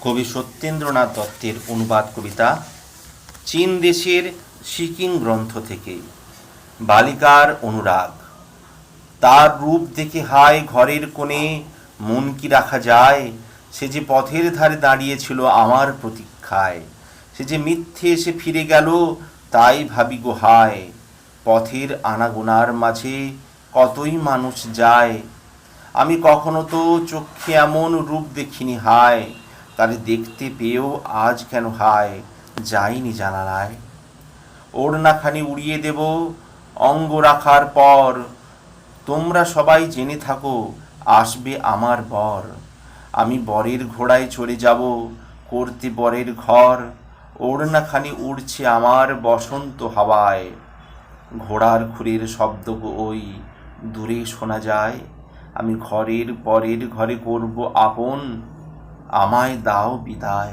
কবি সত্যেন্দ্রনাথ দত্তের অনুবাদ কবিতা চীন দেশের সিকিম গ্রন্থ থেকে। বালিকার অনুরাগ। তার রূপ দেখে হায় ঘরের কোণে, মন কি রাখা যায়? সে যে পথের ধারে দাঁড়িয়েছিল আমার প্রতীক্ষায়। সে যে মিথ্যে এসে ফিরে গেল, তাই ভাবি গো হায়। পথের আনাগোনার মাঝে কতই মানুষ যায়? আমি কখনো তো চক্ষে এমন রূপ দেখিনি হায়। তারে দেখতে পেয়েও আজ কেন হায় যাইনি জানালায় ওড়নাখানি উড়িয়ে দেব অঙ্গ রাখার পর। তোমরা সবাই জেনে থাকো, আসবে আমার বর। আমি বরের ঘোড়ায় চড়ে যাব, করতে বরের ঘর। ওড়নাখানি উড়ছে আমার বসন্ত হাওয়ায়। ঘোড়ার খুরের শব্দ ওই, দূরে শোনা যায়। আমি ঘরের পরের ঘরে করব আপন। আমায় দাও বিদায়।